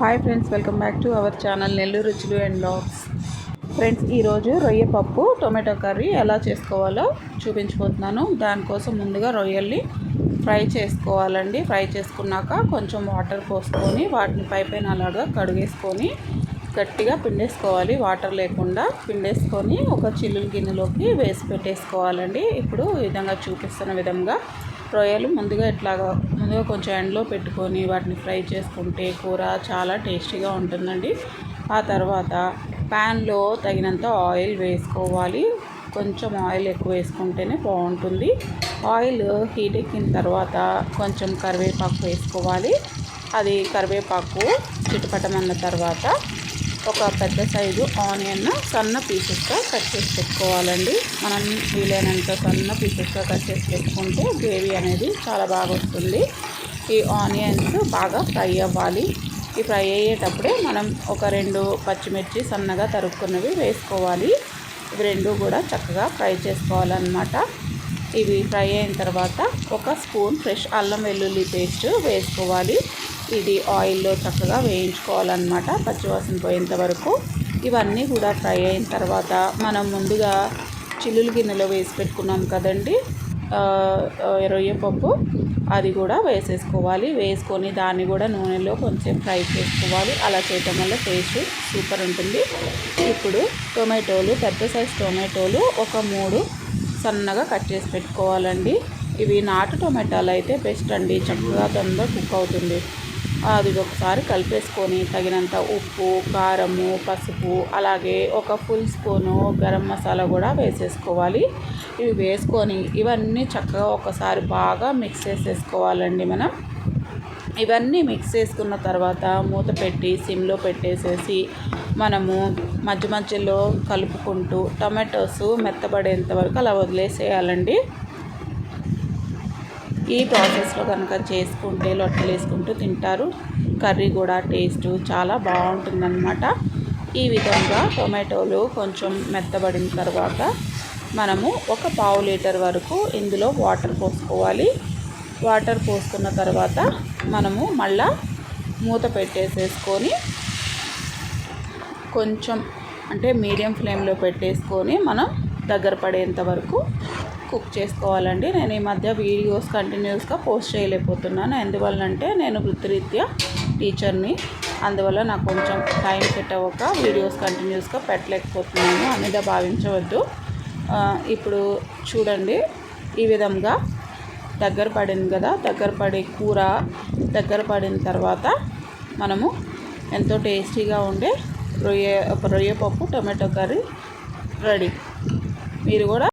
Hi friends welcome back to our channel Nellore రుచులు and blogs friends ఈరోజు రొయ్య పప్పు టొమాటో కర్రీ ఎలా చేసుకోవాలో చూపించుకుంటున్నాను. దానికోసం ముందుగా రొయ్యల్ని ఫ్రై చేసుకోవాలండి. ఫ్రై చేసుకున్నాక కొంచెం వాటర్ పోసుకొని వాటిని పై పైన అలాగా కడిగేసుకొని గట్టిగా పిండేసుకోవాలి. వాటర్ లేకుండా పిండేసుకొని ఒక చిల్లుల గిన్నెలోకి వేసి పెట్టేసుకోవాలండి. ఇప్పుడు ఈ విధంగా చూపిస్తున్న విధంగా రొయ్యలు ముందుగా ఇట్లాగా ముందుగా కొంచెం ఎండలో పెట్టుకొని వాటిని ఫ్రై చేసుకుంటే కూర చాలా టేస్టీగా ఉంటుందండి. ఆ తర్వాత ప్యాన్లో తగినంత ఆయిల్ వేసుకోవాలి. కొంచెం ఆయిల్ ఎక్కువ వేసుకుంటేనే బాగుంటుంది. ఆయిల్ హీట్ ఎక్కిన తర్వాత కొంచెం కరివేపాకు వేసుకోవాలి. అది కరివేపాకు చిటుపటమన్న తర్వాత ఒక పెద్ద సైజు ఆనియన్ సన్న పీసెస్గా కట్ చేసి పెట్టుకోవాలండి. మనం వీలైనంత సన్న పీసెస్గా కట్ చేసి పెట్టుకుంటే గ్రేవీ అనేది చాలా బాగా వస్తుంది. ఈ ఆనియన్స్ బాగా ఫ్రై అవ్వాలి. ఈ ఫ్రై అయ్యేటప్పుడే మనం ఒక రెండు పచ్చిమిర్చి సన్నగా తరుక్కున్నవి వేసుకోవాలి. ఇవి రెండు కూడా చక్కగా ఫ్రై చేసుకోవాలన్నమాట. ఇవి ఫ్రై అయిన తర్వాత ఒక స్పూన్ ఫ్రెష్ అల్లం వెల్లుల్లి పేస్ట్ వేసుకోవాలి. ఇది ఆయిల్లో చక్కగా వేయించుకోవాలన్నమాట పచ్చివాసన పోయేంత వరకు. ఇవన్నీ కూడా ఫ్రై అయిన తర్వాత మనం ముందుగా చిల్లులు గిన్నెలో వేసి పెట్టుకున్నాం కదండి. రొయ్యపప్పు అది కూడా వేసేసుకోవాలి. వేసుకొని దాన్ని కూడా నూనెలో కొంచెం ఫ్రై చేసుకోవాలి. అలా చేయటం వల్ల టేస్ట్ సూపర్ ఉంటుంది. ఇప్పుడు టొమాటోలు పెద్ద సైజ్ టొమాటోలు ఒక మూడు సన్నగా కట్ చేసి పెట్టుకోవాలండి. ఇవి నాటు టొమాటోలు అయితే బెస్ట్ అండి. చక్కగా తొందరగా కుక్ అవుతుంది. అది ఒకసారి కలిపేసుకొని తగినంత ఉప్పు కారము పసుపు అలాగే ఒక ఫుల్ స్పూను గరం మసాలా కూడా వేసేసుకోవాలి. ఇవి వేసుకొని ఇవన్నీ చక్కగా ఒకసారి బాగా మిక్స్ చేసేసుకోవాలండి మనం. ఇవన్నీ మిక్స్ చేసుకున్న తర్వాత మూత పెట్టి సిమ్లో పెట్టేసేసి మనము మధ్య మధ్యలో కలుపుకుంటూ టమాటోస్ మెత్తబడేంత వరకు అలా వదిలేసేయాలండి. ఈ ప్రాసెస్లో కనుక చేసుకుంటే లొట్టలు వేసుకుంటూ తింటారు. కర్రీ కూడా టేస్ట్ చాలా బాగుంటుందన్నమాట. ఈ విధంగా టొమాటోలు కొంచెం మెత్తబడిన తర్వాత మనము ఒక పావు లీటర్ వరకు ఇందులో వాటర్ పోసుకోవాలి. వాటర్ పోసుకున్న తర్వాత మనము మళ్ళా మూత పెట్టేసేసుకొని కొంచెం అంటే మీడియం ఫ్లేమ్లో పెట్టేసుకొని మనం దగ్గర పడేంత వరకు కుక్ చేసుకోవాలండి. నేను ఈ మధ్య వీడియోస్ కంటిన్యూస్గా పోస్ట్ చేయలేకపోతున్నాను. ఎందువల్లంటే నేను వృత్తిరీత్యా టీచర్ని. అందువల్ల నాకు కొంచెం టైం సెట్ అవ్వక వీడియోస్ కంటిన్యూస్గా పెట్టలేకపోతున్నాను. అనేది భావించవద్దు. ఇప్పుడు చూడండి. ఈ విధంగా దగ్గర పడింది కదా. దగ్గర పడే కూర దగ్గర పడిన తర్వాత మనము ఎంతో టేస్టీగా ఉండే రొయ్య రొయ్య పప్పు టొమాటో కర్రీ రెడీ. మీరు కూడా